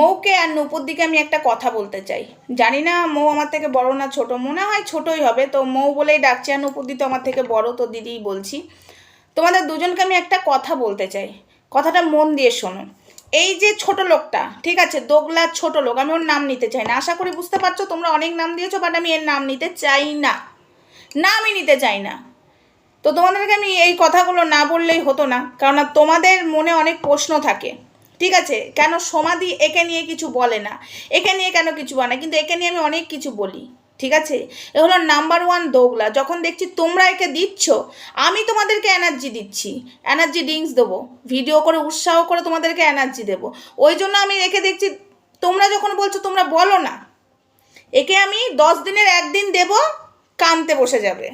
মৌকে আর নূপুর দিকে আমি একটা কথা বলতে চাই। জানি না মৌ আমার থেকে বড় না ছোট, মনে হয় ছোটই হবে। তো মৌ বলেই ডাকছি আর নূপুর দি তো আমার থেকে বড়, তো দিদিই বলছি। তোমাদের দুজনকে আমি একটা কথা বলতে চাই। কথাটা মন দিয়ে শোনো। এই যে ছোট লোকটা, ঠিক আছে? দোগলার ছোট লোক, আমি ওর নাম নিতে চাই না। আশা করি বুঝতে পারছ, তোমরা অনেক নাম দিয়েছ বাট আমি এর নাম নিতে চাই না। নামই নিতে চাই না। তো তোমাদেরকে আমি এই কথাগুলো না বললেই হতো না কারণ তোমাদের মনে অনেক প্রশ্ন থাকে। ঠিক আছে? কেন সমাধি একে নিয়ে কিছু বলে না? একে নিয়ে কেন কিছু বলে না? কিন্তু একে নিয়ে আমি অনেক কিছু বলি, ঠিক আছে? এ হলো নাম্বার ওয়ান দোগলা। যখন দেখছি তোমরা একে দিচ্ছ, আমি তোমাদেরকে এনার্জি দিচ্ছি। এনার্জি ড্রিঙ্কস দেবো। ভিডিও করে, উৎসাহ করে তোমাদেরকে এনার্জি দেবো। ওই জন্য আমি একে দেখছি, তোমরা যখন বলছো তোমরা বলো না। একে আমি দশ দিনের একদিন দেব, কানতে বসে যাবে।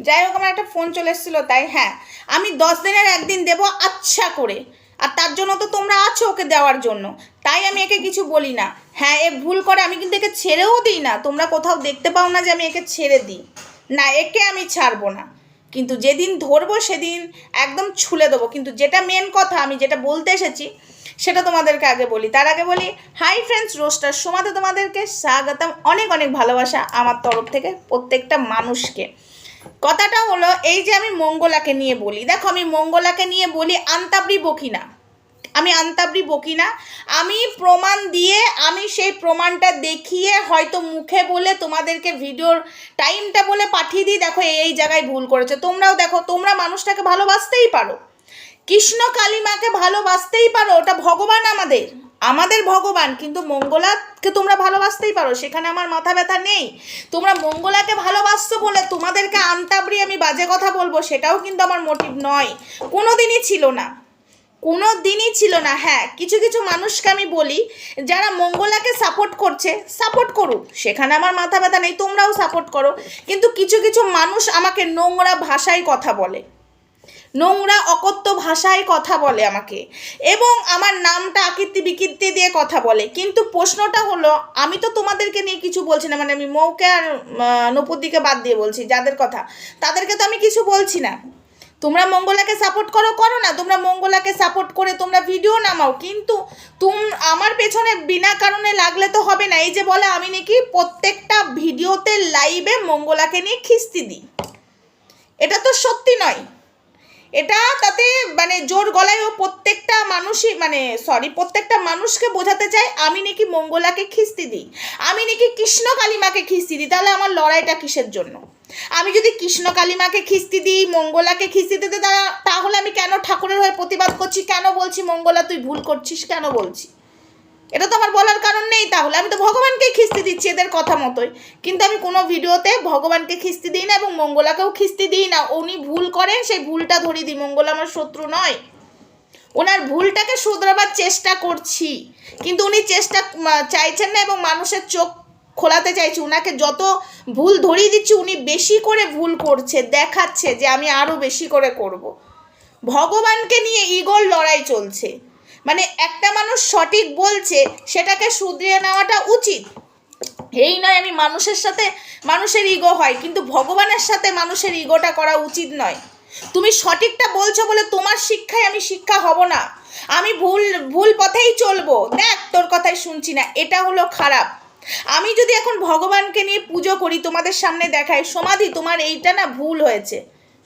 যাই হোক, আমার একটা ফোন চলে এসেছিল, তাই হ্যাঁ আমি দশ দিনের একদিন দেব আচ্ছা করে। আর তার জন্য তো তোমরা আছো ওকে দেওয়ার জন্য। তাই আমি একে কিছু বলি না। হ্যাঁ এ ভুল করে আমি কিন্তু একে ছেড়েও দিই না। তোমরা কোথাও দেখতে পাও না যে আমি একে ছেড়ে দিই। না, একে আমি ছাড়বো না। কিন্তু যেদিন ধরবো সেদিন একদম ছুলে দেবো। কিন্তু যেটা মেন কথা, আমি যেটা বলতে এসেছি, সেটা তোমাদেরকে আগে বলি। তার আগে বলি হাই ফ্রেন্ডস রোস্টার সমাতে তোমাদেরকে স্বাগতম। অনেক অনেক ভালোবাসা আমার তরফ থেকে প্রত্যেকটা মানুষকে। কথাটা হলো, এই যে আমি মঙ্গলাকে নিয়ে বলি, দেখো আমি মঙ্গলাকে নিয়ে বলি আন্তাবরি বকি না আমি আন্তাবরি বকি না আমি প্রমাণ দিয়ে, আমি সেই প্রমাণটা দেখিয়ে হয়তো মুখে বলে তোমাদেরকে ভিডিওর টাইমটা বলে পাঠিয়ে দিই, দেখো এই জায়গায় ভুল করেছে। তোমরাও দেখো, তোমরা মানুষটাকে ভালোবাসতেই পারো। কৃষ্ণ কালীমাকে ভালোবাসতেই পারো, ওটা ভগবান আমাদের। আমাদের ভগবান, কিন্তু মঙ্গলাকে তোমরা ভালোবাসতেই পারো, সেখানে আমার মাথা ব্যথা নেই। তোমরা মঙ্গলাকে ভালোবাসছো বলে তোমাদেরকে আন্তাবরি আমি বাজে কথা বলব, সেটাও কিন্তু আমার মোটিভ নয়। কোনো দিনই ছিল না। কোনো দিনই ছিল না হ্যাঁ কিছু কিছু মানুষকে আমি বলি, যারা মঙ্গলাকে সাপোর্ট করছে সাপোর্ট করুক, সেখানে আমার মাথা ব্যথা নেই, তোমরাও সাপোর্ট করো। কিন্তু কিছু কিছু মানুষ আমাকে নোংরা ভাষায় কথা বলে। নোংরা, অকথ্য ভাষায় কথা বলে আমাকে এবং আমার নামটা আকৃতি বিকৃতি দিয়ে কথা বলে। কিন্তু প্রশ্নটা হলো, আমি তো তোমাদেরকে নিয়ে কিছু বলছি না মানে আমি মৌকে আর নপুরদিকে বাদ দিয়ে বলছি যাদের কথা। তাদেরকে তো আমি কিছু বলছি না। তোমরা মঙ্গলাকে সাপোর্ট করো করো না। তোমরা মঙ্গলাকে সাপোর্ট করে তোমরা ভিডিও নামাও। কিন্তু তুম, আমার পেছনে বিনা কারণে লাগলে তো হবে না। এই যে বলে, আমি নাকি প্রত্যেকটা ভিডিওতে লাইভে মঙ্গলাকে নিয়ে খিস্তি দিই। এটা তো সত্যি নয়। এটা তাতে মানে জোর গলায় ও প্রত্যেকটা মানুষই মানে সরি প্রত্যেকটা মানুষকে বোঝাতে চায় আমি নাকি মঙ্গলাকে খিস্তি দিই। আমি নাকি কৃষ্ণ কালিমাকে খিস্তি দিই, তাহলে আমার লড়াইটা কিসের জন্য? আমি যদি কৃষ্ণ কালিমাকে খিস্তি দিই, মঙ্গলাকে খিস্তি দিতে, তাহলে আমি কেন ঠাকুরের হয়ে প্রতিবাদ করছি? কেন বলছি মঙ্গলা, তুই ভুল করছিস? কেন বলছি? এটা তো আমার বলার কারণ নেই তাহলে। আমি তো ভগবানকেই খিস্তি দিচ্ছি এদের কথা মতোই। কিন্তু আমি কোনো ভিডিওতে ভগবানকে খিস্তি দিই না এবং মঙ্গলাকেও খিস্তি দিই না। উনি ভুল করেন, সেই ভুলটা ধরিয়ে দিই। মঙ্গল আমার শত্রু নয়। ওনার ভুলটাকে শুধরাবার চেষ্টা করছি। কিন্তু উনি চেষ্টা চাইছেন না এবং মানুষের চোখ খোলাতে চাইছি। উনাকে যত ভুল ধরিয়ে দিচ্ছি, উনি বেশি করে ভুল করছে, দেখাচ্ছে যে আমি আরও বেশি করে করব। ভগবানকে নিয়ে ইগোর লড়াই চলছে। মানে একটা মানুষ সঠিক বলছে, সেটাকে শুধরিয়ে নেওয়াটা উচিত। এই নয় আমি মানুষের সাথে, মানুষের ইগো হয়, কিন্তু ভগবানের সাথে মানুষের ইগোটা করা উচিত নয়। তুমি সঠিকটা বলছো বলে তোমার শিক্ষায় আমি শিক্ষা হব না। আমি ভুল ভুল পথেই চলবো। দেখ, তোর কথাই শুনছি না, এটা হলো খারাপ। আমি যদি এখন ভগবানকে নিয়ে পুজো করি, তোমাদের সামনে দেখাই, সমাধি, তোমার এইটা না ভুল হয়েছে।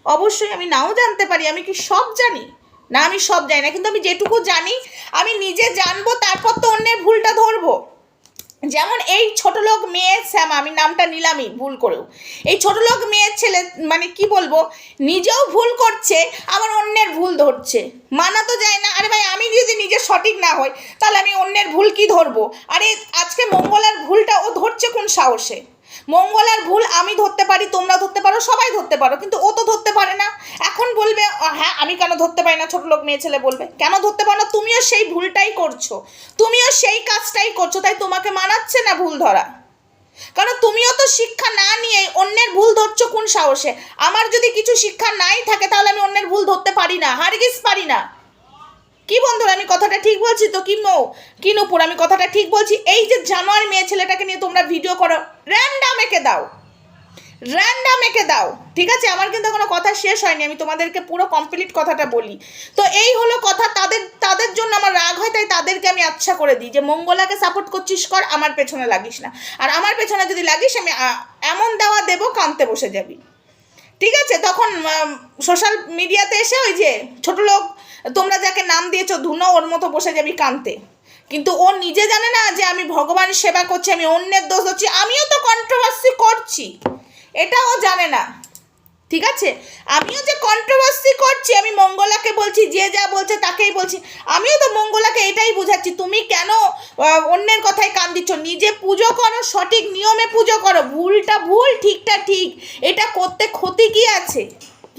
অবশ্যই আমি নাও জানতে পারি, আমি কি সব জানি? না, আমি সব জানি না, কিন্তু আমি যেটুকু জানি, আমি নিজে জানব, তারপর তো অন্যের ভুলটা ধরবো। যেমন এই ছোট লোক মেয়ের শ্যামা, আমি নামটা নিলামই ভুল করেও। এই ছোট লোক মেয়ের ছেলে মানে কি বলব, নিজেও ভুল করছে, আবার অন্যের ভুল ধরছে। মানা তো যায় না, আরে ভাই, আমি যদি নিজে সঠিক না হই, তাহলে আমি অন্যের ভুল কি ধরবো? আরে, আজকে মঙ্গলার ভুলটা ও ধরছে কোন সাহসে? মঙ্গলার ভুল আমি ধরতে পারি, তোমরা ধরতে পারো, সবাই ধরতে পারো, কিন্তু ও তো ধরতে পারে না। এখন বলবে হ্যাঁ আমি কেন ধরতে পারি না? ছোটো লোক, মেয়ে, ছেলে বলবে, কেন ধরতে পারো না? তুমিও সেই ভুলটাই করছ। তুমিও সেই কাজটাই করছ, তাই তোমাকে মানাচ্ছে না ভুল ধরা। কারণ তুমিও তো শিক্ষা না নিয়ে অন্যের ভুল ধরছো কোন সাহসে? আমার যদি কিছু শিক্ষা নাই থাকে, তাহলে আমি অন্যের ভুল ধরতে পারি না। হারগিস পারি না। কি বন্ধুরা, আমি কথাটা ঠিক বলছি তো, কি মৌ? কি নুপুর, আমি কথাটা ঠিক বলছি? এই যে জানোয়ার মেয়ে ছেলেটাকে নিয়ে তোমরা ভিডিও করো র্যান্ডাম এঁকে দাও। র্যান্ডাম একে দাও, ঠিক আছে? আমার কিন্তু কোনো কথা শেষ হয়নি, আমি তোমাদেরকে পুরো কমপ্লিট কথাটা বলি। তো এই হলো কথা, তাদের তাদের জন্য আমার রাগ হয়, তাই তাদেরকে আমি আচ্ছা করে দিই যে, মঙ্গলাকে সাপোর্ট করছিস কর, আমার পেছনে লাগিস না। আর আমার পেছনে যদি লাগিস, আমি এমন দেওয়া দেবো কানতে বসে যাবি। ঠিক আছে? তখন সোশ্যাল মিডিয়াতে এসে ওই যে, ছোট লোক তোমরা যাকে নাম দিয়েছ, ধুনো, ওর মতো বসে যাবি কানতে। কিন্তু ও নিজে জানে না যে আমি ভগবানের সেবা করছি, আমি অন্যের দোষ হচ্ছি আমিও তো কন্ট্রোভার্সি করছি। এটা ও জানে না। ঠিক আছে? আমিও যে কন্ট্রোভার্সি করছি, আমি মঙ্গলাকে বলছি, যে যা বলছে তাকেই বলছি। আমিও তো মঙ্গলাকে এটাই বোঝাচ্ছি, তুমি কেন অন্যের কথায় কান দিচ্ছ? নিজে পুজো করো, সঠিক নিয়মে পুজো করো। ভুলটা ভুল, ঠিকটা ঠিক। এটা করতে ক্ষতি কি আছে?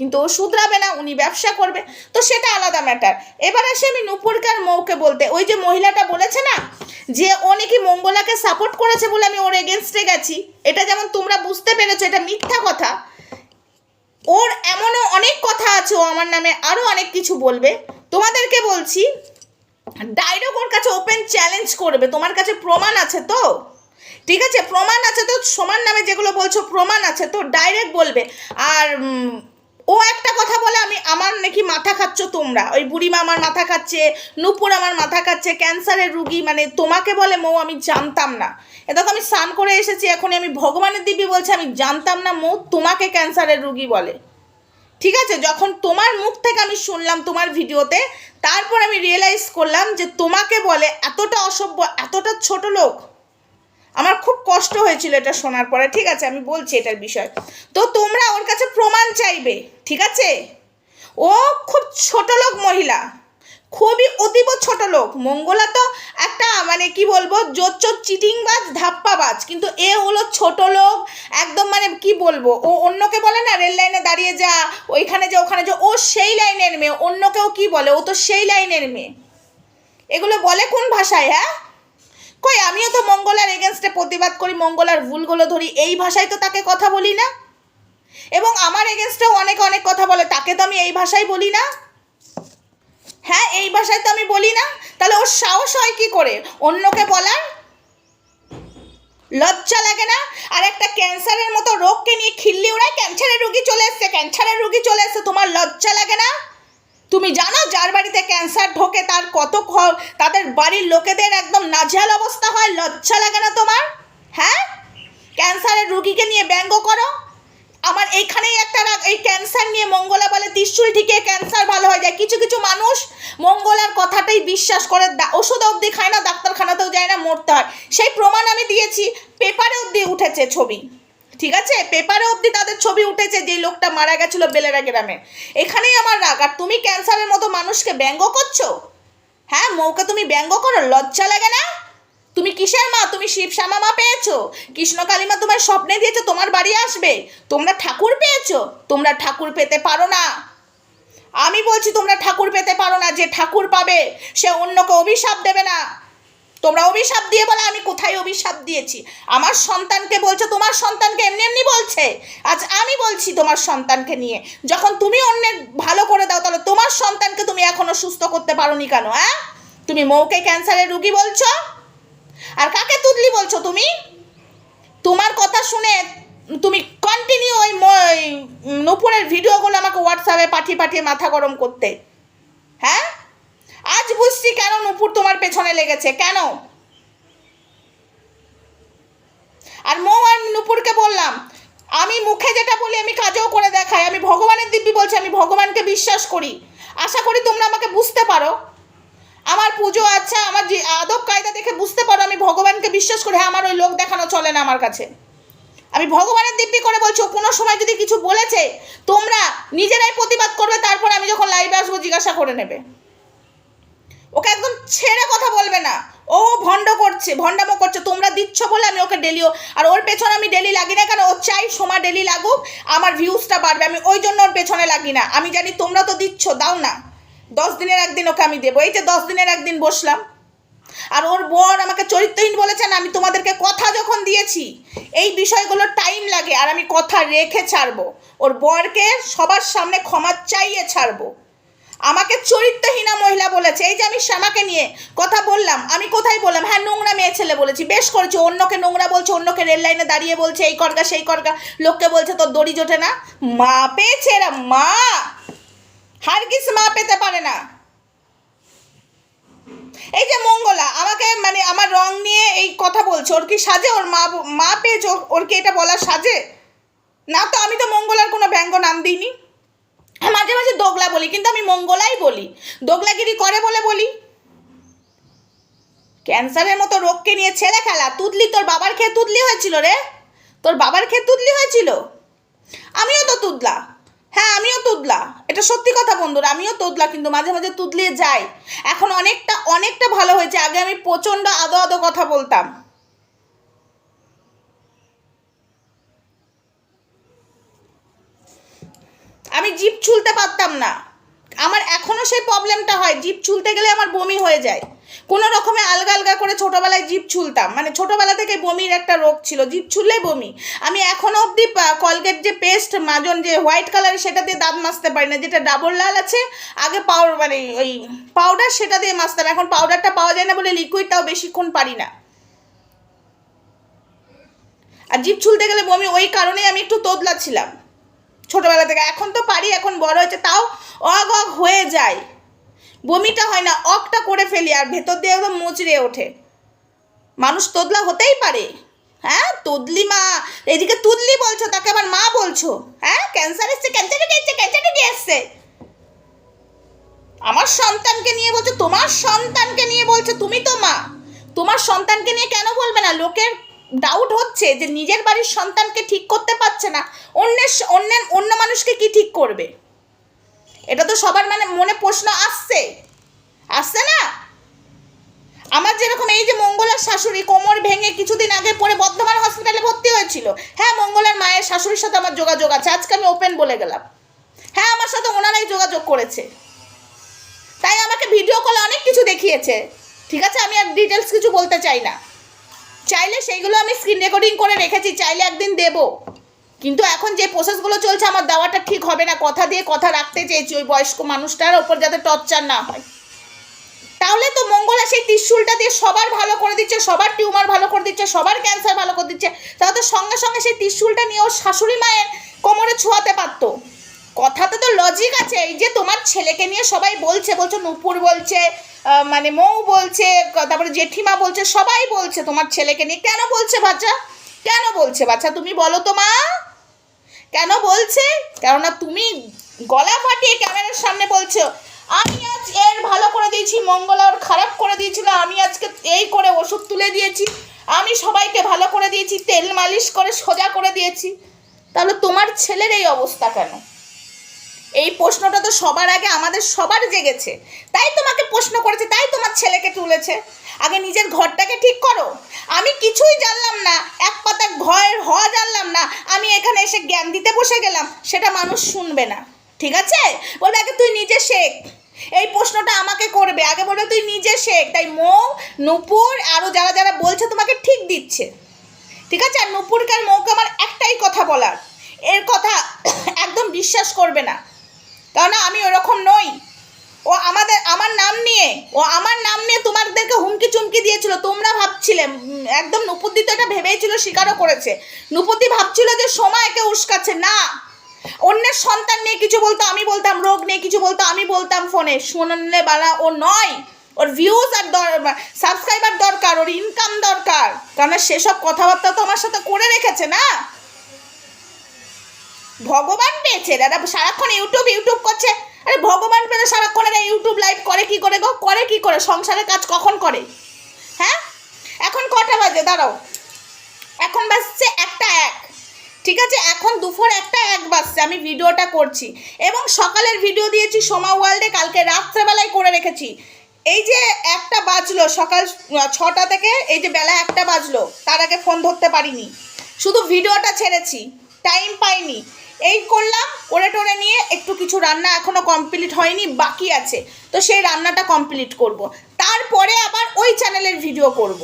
কিন্তু ও শুধরাবে না, উনি ব্যবসা করবে। তো সেটা আলাদা ম্যাটার এবার আসে আমি নুপুরকার মৌকে বলতে। ওই যে মহিলাটা বলেছে না, যে ও নাকি মঙ্গলাকে সাপোর্ট করেছে বলে আমি ওর এগেনস্টে গেছি। এটা যেমন তোমরা বুঝতে পেরেছ, এটা মিথ্যা কথা। ওর এমনও অনেক কথা আছে, ও আমার নামে আরও অনেক কিছু বলবে। তোমাদেরকে বলছি ডাইরেক্ট ওর কাছে ওপেন চ্যালেঞ্জ করবে। তোমার কাছে প্রমাণ আছে তো? ঠিক আছে? প্রমাণ আছে তো? সমান নামে যেগুলো বলছো, প্রমাণ আছে তো? ডাইরেক্ট বলবে। আর ও একটা কথা বলে আমি, আমার নাকি মাথা খাচ্ছ তোমরা। ওই বুড়িমা আমার মাথা খাচ্ছে, নুপুর আমার মাথা খাচ্ছে, ক্যান্সারের রুগী মানে তোমাকে বলে মৌ, আমি জানতাম না। এ দেখো, আমি স্নান করে এসেছি এখন আমি ভগবানের দিব্যি বলছি, আমি জানতাম না মৌ তোমাকে ক্যান্সারের রুগী বলে। ঠিক আছে, যখন তোমার মুখ থেকে আমি শুনলাম তোমার ভিডিওতে, তারপর আমি রিয়েলাইজ করলাম যে তোমাকে বলে এতটা অসভ্য, এতটা ছোট লোক আমার খুব কষ্ট হয়েছিল এটা শোনার পরে, ঠিক আছে, আমি বলছি এটার বিষয়। তো তোমরা ওর কাছে প্রমাণ চাইবে, ঠিক আছে? ও খুব ছোট লোক মহিলা, খুবই অতীব ছোট লোক। মঙ্গলা তো একটা মানে কি বলব জোর চোর চিটিংবাজ, ধাপ্পাবাজ, কিন্তু এ হলো ছোট লোক, একদম মানে কি বলব, ও অন্যকে বলে না, রেল লাইনে দাঁড়িয়ে যা, ওইখানে যা, ওখানে যা, ও সেই লাইনের মেয়ে, অন্যকেও কি বলে, ও তো সেই লাইনের মেয়ে। এগুলো বলে কোন ভাষায় হ্যাঁ? কই, আমিও তো মঙ্গলার এগেনস্টে প্রতিবাদ করি, মঙ্গলার ভুলগুলো ধরি, এই ভাষায় তো তাকে কথা বলি না? এবং আমার এগেনস্টেও অনেক অনেক কথা বলে, তাকে তো আমি এই ভাষায় বলি না? হ্যাঁ এই ভাষায় তো আমি বলি না? তাহলে ওর সাহস হয় কী করে? অন্যকে বলার? লজ্জা লাগে না? আর একটা ক্যান্সারের মতো রোগকে নিয়ে খিল্লি উড়ায়, ক্যান্সারের রুগী চলে এসছে, ক্যান্সারের রুগী চলে এসছে, তোমার লজ্জা লাগে না? তুমি জানো যার বাড়িতে ক্যান্সার ঢোকে, তার কত তাদের বাড়ির লোকেদের একদম নাজেহাল অবস্থা হয়, লজ্জা লাগে না তোমার? হ্যাঁ? ক্যান্সারের রুগীকে নিয়ে ব্যঙ্গ করো। আমার এইখানেই একটা এই ক্যান্সার নিয়ে মঙ্গলা বলে, ত্রিশুল ঠিকে ক্যান্সার ভালো হয়ে যায়। কিছু কিছু মানুষ মঙ্গলার কথাটাই বিশ্বাস করে ওষুধ অবধি খায় না, ডাক্তারখানাতেও যায় না, মরতে হয়। সেই প্রমাণ আমি দিয়েছি পেপারে অবধি উঠেছে ছবি। ঠিক আছে? পেপারে অবধি তাদের ছবি উঠেছে যে লোকটা মারা গেছিল বেলেরা গ্রামে। এখানেই আমার রাগ। আর তুমি ক্যান্সারের মতো মানুষকে ব্যঙ্গ করছ? হ্যাঁ মৌকে তুমি ব্যঙ্গ করো? লজ্জা লাগে না? তুমি কিসের মা? তুমি শিব শ্যামা মা পেয়েছ? কৃষ্ণ কালীমা তোমার স্বপ্নে দিয়েছ, তোমার বাড়ি আসবে। তোমরা ঠাকুর পেয়েছ? তোমরা ঠাকুর পেতে পারো না। আমি বলছি তোমরা ঠাকুর পেতে পারো না। যে ঠাকুর পাবে, সে অন্যকে অভিশাপ দেবে না। তোমরা অভিশাপ দিয়ে বলে, আমি কোথায় অভিশাপ দিয়েছি? আমার সন্তানকে বলছো, তোমার সন্তানকে এমনি এমনি বলছে? আজ আমি বলছি তোমার সন্তানকে নিয়ে। যখন তুমি অন্যের ভালো করে দাও, তাহলে তোমার সন্তানকে তুমি এখনও সুস্থ করতে পারোনি কেন হ্যাঁ? তুমি মৌকে ক্যান্সারের রুগী বলছো? আর কাকে তুদলি বলছো তুমি? তোমার কথা শুনে তুমি কন্টিনিউ ওই নুপুরের ভিডিওগুলো আমাকে হোয়াটসঅ্যাপে পাঠিয়ে পাঠিয়ে মাথা গরম করতে হ্যাঁ? আজ বুঝছি কেন নুপুর তোমার পেছনে লেগেছে, কেন? আর মৌ আর নুপুরকে বললাম, আমি মুখে যেটা বলি আমি কাজেও করে দেখাই, আমি ভগবানের দিব্যি বলছি, আমি ভগবানকে বিশ্বাস করি। আশা করি তোমরা আমাকে বুঝতে পারো। আমার পুজো আচ্ছা আমার যে আদব কায়দা দেখে বুঝতে পারো, আমি ভগবানকে বিশ্বাস করি হ্যাঁ আমার ওই লোক দেখানো চলে না আমার কাছে। আমি ভগবানের দিব্যি করে বলছি কোনো সময় যদি কিছু বলেছে, তোমরা নিজেরাই প্রতিবাদ করবে, তারপর আমি যখন লাইভে আসব, জিজ্ঞাসা করে নেবে। ওকে একদম ছেড়ে কথা বলবে না। ও ভণ্ড করছে, ভণ্ডামো করছে। তোমরা দিচ্ছ বলে আমি ওকে ডেলিও আর ওর পেছনে আমি ডেলি লাগি না কেন? ও চাই সোমা ডেলি লাগুক, আমার ভিউজটা বাড়বে। আমি ওই জন্য ওর পেছনে লাগি না। আমি জানি তোমরা তো দিচ্ছ, দাও না। দশ দিনের একদিন ওকে আমি দেবো। এই যে দশ দিনের একদিন বসলাম। আর ওর বর আমাকে চরিত্রহীন বলেছেন আমি তোমাদেরকে কথা যখন দিয়েছি, এই বিষয়গুলো টাইম লাগে। আর আমি কথা রেখে ছাড়বো। ওর বরকে সবার সামনে ক্ষমা চাইয়ে ছাড়বো। আমাকে চরিত্রহীনা মহিলা বলেছে। এই যে আমি শ্যামাকে নিয়ে কথা বললাম, আমি কোথায় বললাম? হ্যাঁ নোংরা মেয়ে ছেলে বলেছি। বেশ করেছে, অন্যকে নোংরা বলছে, অন্যকে রেল লাইনে দাঁড়িয়ে বলছে, এই করগা, সেই করগা। লোককে বলছে, তোর দড়ি জোটে না? মা পেয়েছে এরা, মা! হারগিস মা পেতে পারে না। এই যে মঙ্গলা, আমাকে মানে আমার রং নিয়ে এই কথা বলছে, ওর কি সাজে? ওর মা মা পেয়েছে ওর- কি এটা বলার সাজে? না তো, আমি তো মঙ্গলার কোনো ব্যঙ্গ নাম দিইনি হ্যাঁ, মাঝে মাঝে দোগলা বলি, কিন্তু আমি মঙ্গলাই বলি। দোগলাগিরি করে বলে বলি। ক্যান্সারের মতো রোগকে নিয়ে ছেলে খেলা তুদলি তোর বাবার খেয়ে তুদলি হয়েছিল রে। তোর বাবার খেয়ে তুদলি হয়েছিল? আমিও তো তুদলা হ্যাঁ আমিও তুদলা এটা সত্যি কথা বন্ধুরা, আমিও তুদলা কিন্তু মাঝে মাঝে তুদলিয়ে যাই। এখন অনেকটা অনেকটা ভালো হয়েছে, আগে আমি প্রচণ্ড আদো আদো কথা বলতাম। আমি জিভ ছুলতে পারতাম না। আমার এখনও সেই প্রবলেমটা হয়, জিভ ছুলতে গেলে আমার বমি হয়ে যায়। কোনো রকমে আলগা আলগা করে ছোটোবেলায় জিভ ছুলতাম। মানে ছোটোবেলা থেকে বমির একটা রোগ ছিল, জিভ ছুললেই বমি। আমি এখনও অবধি কলগেট যে পেস্ট মাজন যে হোয়াইট কালারের সেটা দিয়ে দাঁত মাজতে পারি না। যেটা ডাবল লাল আছে, আগে পাউডার মানে ওই পাউডার সেটা দিয়ে মাজতাম। এখন পাউডারটা পাওয়া যায় না বলে লিকুইডটাও বেশিক্ষণ পারি না। আর জিভ ছুলতে গেলে বমি, ওই কারণেই আমি একটু তোদলা ছিলাম ছোটবেলা থেকে। এখন তো পারি, এখন বড় হয়েছে, তাও অগ অগ হয়ে যায়। বমিটা হয় না অকটা করে ফেলি আর ভেতর দিয়ে একদম মুচড়ে ওঠে। মানুষ তোদলা হতেই পারে। হ্যাঁ তোদলি মা, এদিকে তুদলি বলছো, তাকে আবার মা বলছো। হ্যাঁ ক্যান্সার এসছে ক্যান্সার এসছে ক্যান্সার এসছে আমার সন্তানকে নিয়ে বলছো, তোমার সন্তানকে নিয়ে বলছো, তুমি তো মা। তোমার সন্তানকে নিয়ে কেন বলবে না? লোকের ডাউট হচ্ছে যে নিজের বাড়ির সন্তানকে ঠিক করতে পারছে না, অন্যের অন্যের, অন্য মানুষকে কি ঠিক করবে? এটা তো সবার মানে মনে প্রশ্ন আসছে। আসছে না? আমার যেরকম এই যে মঙ্গলার শাশুড়ি কোমর ভেঙে কিছুদিন আগে পরে বর্ধমান হসপিটালে ভর্তি হয়েছিল। হ্যাঁ মঙ্গলার মায়ের শাশুড়ির সাথে আমার যোগাযোগ আছে, আজকে আমি ওপেন বলে গেলাম। হ্যাঁ আমার সাথে ওনারাই যোগাযোগ করেছে। তাই আমাকে ভিডিও কলে অনেক কিছু দেখিয়েছে। ঠিক আছে, আমি আর ডিটেলস কিছু বলতে চাই না। চাইলে সেইগুলো আমি স্ক্রিন রেকর্ডিং করে রেখেছি, চাইলে একদিন দেব। কিন্তু এখন যে প্রসেসগুলো চলছে, আমার দেওয়াটা ঠিক হবে না। কথা দিয়ে কথা রাখতে চেয়েছি ওই বয়স্ক মানুষটার ওপর যাতে টর্চার না হয়। তাহলে তো মঙ্গলা সেই ত্রিশুলটা দিয়ে সবার ভালো করে দিচ্ছে, সবার টিউমার ভালো করে দিচ্ছে, সবার ক্যান্সার ভালো করে দিচ্ছে। তাহলে তো সঙ্গে সঙ্গে সেই ত্রিশুলটা নিয়ে ওর শাশুড়ি মায়ের কোমরে ছোঁয়াতে পারতো। কথাতে তো লজিক আছে, এই যে তোমার ছেলেকে নিয়ে সবাই বলছে, বলছো, নূপুর বলছে মানে মৌ বলছে, তারপরে জেঠিমা বলছে, সবাই বলছে তোমার ছেলেকে নিয়ে। কেন বলছে বাচ্চা? কেন বলছে বাচ্চা? তুমি বলো তো মা। কেন বলছে? কেননা তুমি গলা ফাটিয়ে ক্যামেরার সামনে বলছো, আমি আজ এর ভালো করে দিয়েছি, মঙ্গলা ওর খারাপ করে দিয়েছিল, আমি আজকে এই করে ওষুধ তুলে দিয়েছি, আমি সবাইকে ভালো করে দিয়েছি, তেল মালিশ করে সোজা করে দিয়েছি। তাহলে তোমার ছেলের এই অবস্থা কেন? এই প্রশ্নটা তো সবার আগে আমাদের সবার জেগেছে। তাই তোমাকে প্রশ্ন করেছে, তাই তোমার ছেলেকে তুলেছে। আগে নিজের ঘরটাকে ঠিক করো। আমি কিছুই জানলাম না, এক পাতা ঘর হওয়া জানলাম না, আমি এখানে এসে জ্ঞান দিতে বসে গেলাম, সেটা মানুষ শুনবে না। ঠিক আছে? বলবে, আগে তুই নিজে শেখ। এই প্রশ্নটা আমাকে করবে। আগে বলবে, তুই নিজে শেখ। তাই মৌ, নুপুর আরও যারা যারা বলছে, তোমাকে ঠিক দিচ্ছে। ঠিক আছে? আর নুপুরকে আর মৌকে আমার একটাই কথা বলার। এর কথা একদম বিশ্বাস করবে না। কেননা আমি ওরকম নই। ও আমাদের, আমার নাম নিয়ে, ও আমার নাম নিয়ে তোমাদেরকে হুমকি চুমকি দিয়েছিল। তোমরা ভাবছিলে একদম নুপুদ্দি তো এটা ভেবেইছিল, স্বীকারও করেছে। নুপুদ্দি ভাবছিল যে সময়কে উস্কাচ্ছে। না, অন্যের সন্তান নিয়ে কিছু বলতো, আমি বলতাম, রোগ নিয়ে কিছু বলতো, আমি বলতাম ফোনে। শুনলে বালা, ও নয়, ওর ভিউজ আর সাবস্ক্রাইবার দরকার, ওর ইনকাম দরকার। কারণ সেসব কথাবার্তা তো আমার সাথে করে রেখেছে, না? ভগবান পেয়েছে দাদা, সারাক্ষণ ইউটিউব ইউটিউব করছে। আরে ভগবান পেলে সারাক্ষণ এরা ইউটিউব লাইভ করে কি করে গো? করে কি করে? সংসারের কাজ কখন করে? হ্যাঁ? এখন কটা বাজে? দাঁড়াও। এখন বাজছে একটা এক। ঠিক আছে? এখন দুপুর একটা এক বাজছে। আমি ভিডিওটা করছি। এবং সকালের ভিডিও দিয়েছি সোমা ওয়ার্ল্ডে কালকে রাত্রেবেলায় করে রেখেছি। এই যে একটা বাজলো সকাল ছটা থেকে, এই যে বেলা একটা বাজলো, তার আগে ফোন ধরতে পারিনি। শুধু ভিডিওটা ছেড়েছি। টাইম পাইনি। এই করলাম করে টোরে নিয়ে একটু কিছু রান্না এখনও কমপ্লিট হয়নি, বাকি আছে। তো সেই রান্নাটা কমপ্লিট করব। তারপরে আবার ওই চ্যানেলের ভিডিও করব।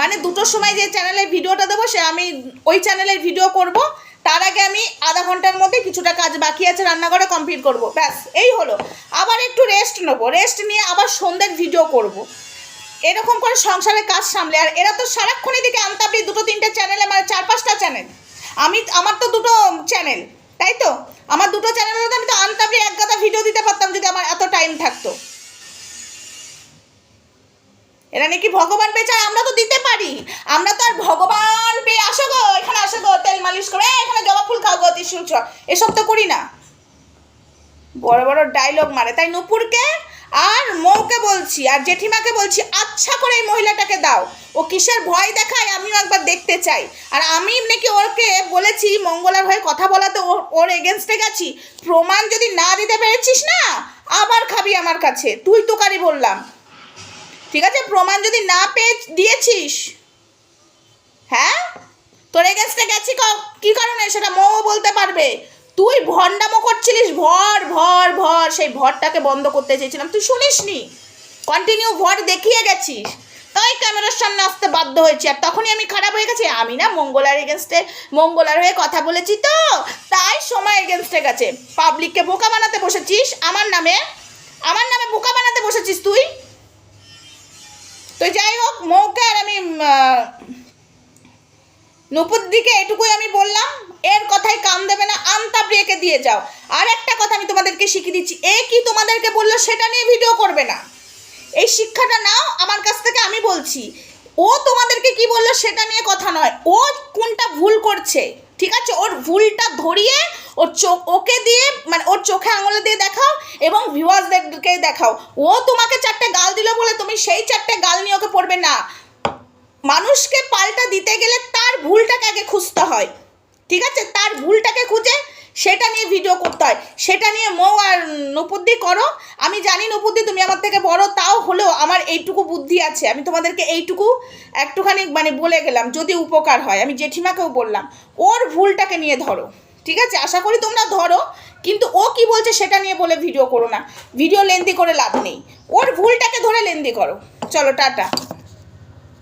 মানে দুটোর সময় যে চ্যানেলের ভিডিওটা দেবো, সে আমি ওই চ্যানেলের ভিডিও করব। তার আগে আমি আধা ঘণ্টার মধ্যে কিছুটা কাজ বাকি আছে রান্নাঘরে কমপ্লিট করব। ব্যাস, এই হলো। আবার একটু রেস্ট নেব। রেস্ট নিয়ে আবার সন্ধ্যের ভিডিও করব। এরকম করে সংসারের কাজ সামলে। আর এরা তো সারাক্ষণ এদিকে আনতাবড়ি দুটো, তিনটে চ্যানেলে মানে চার পাঁচটা চ্যানেল আমি, আমার তো দুটো চ্যানেল তাই তো? আমার দুটো চ্যানেলের মধ্যে আমি তো আনতাবড়ি এক গাদা ভিডিও দিতে পারতাম যদি আমার এত টাইম থাকতো। এরা নাকি ভগবান পেয়ে চায় আমরা তো দিতে পারি। আমরা তো আর ভগবান পেয়ে, আসো গো, এখানে আসো গো, তেল মালিশ করে এখানে জবা ফুল খাও গো, ত্রিশুল এসব তো করি না। বড় বড় ডায়লগ মারে। তাই নুপুরকে আর মৌকে বলছি, আর জেঠিমাকে বলছি আচ্ছা করে এই মহিলাটাকে দাও। ও কিসের ভয় দেখায়, আমিও একবার দেখতে চাই। আর আমি নাকি ওকে বলেছি, মঙ্গলার হয়ে কথা বলাতে ওর এগেনস্টে গেছি। প্রমাণ যদি না দিতে পেরেছিস না, আবার খাবি আমার কাছে। তুই তোকারি বললাম। ঠিক আছে? প্রমাণ যদি না পেয়ে দিয়েছিস। হ্যাঁ? তোর এগেনস্টে গেছি কি কারণে? সেটা মৌ বলতে পারবে। তুই ভণ্ডামো করছিলিস? ভর ভর ভর। সেই ভরটাকে বন্ধ করতে চেয়েছিলাম। তুই শুনিসনি? কন্টিনিউ ভর দেখিয়ে গেছিস। তাই ক্যামেরার সামনে আসতে বাধ্য হয়েছি। আর তখনই আমি খারাপ হয়ে গেছি। আমি না মঙ্গলার এগেনস্টে মঙ্গলার হয়ে কথা বলেছি তো। তাই সময় এগেনস্টে গেছে। পাবলিককে বোকা বানাতে বসেছিস? আমার নামে? আমার নামে বোকা বানাতে বসেছিস তুই? তো যাই হোক, মৌকে আর আমি নুপুর দিকে এটুকুই আমি বললাম, এর কথাই কান দেবে না একে দিয়ে যাও। আর একটা কথা আমি তোমাদেরকে শিখিয়ে দিচ্ছি, এ কি তোমাদেরকে বলল সেটা নিয়ে ভিডিও করবে না। এই শিক্ষাটা নাও, আমার কাছ থেকে আমি বলছি। ও তোমাদেরকে কি বলল সেটা নিয়ে কথা নয়, ও কোনটা ভুল করছে, ঠিক আছে? ওর ভুলটা ধরিয়ে, ওর চোখ, ওকে দিয়ে মানে ওর চোখে আঙুলে দিয়ে দেখাও এবং ভিউয়ার্সদেরকে দেখাও। ও তোমাকে চারটে গাল দিল বলে তুমি সেই চারটে গাল নিয়ে ওকে পড়বে না। মানুষকে পাল্টা দিতে গেলে তার ভুলটাকে আগে খুঁজতে হয়। ঠিক আছে? তার ভুলটাকে খুঁজে সেটা নিয়ে ভিডিও করতে হয়। সেটা নিয়ে মৌ আর নপুদ্দি করো। আমি জানি নপুদ্দি তুমি আমার থেকে বড়, তাও হলেও আমার এইটুকু বুদ্ধি আছে। আমি তোমাদেরকে এইটুকু একটুখানি মানে বলে গেলাম, যদি উপকার হয়। আমি জেঠিমাকেও বললাম, ওর ভুলটাকে নিয়ে ধরো। ঠিক আছে? আশা করি তোমরা ধরো, কিন্তু ও কি বলছে সেটা নিয়ে বলে ভিডিও করো না। ভিডিও লেন্দি করে লাভ নেই। ওর ভুলটাকে ধরে লেন্দি করো। চলো, টাটা।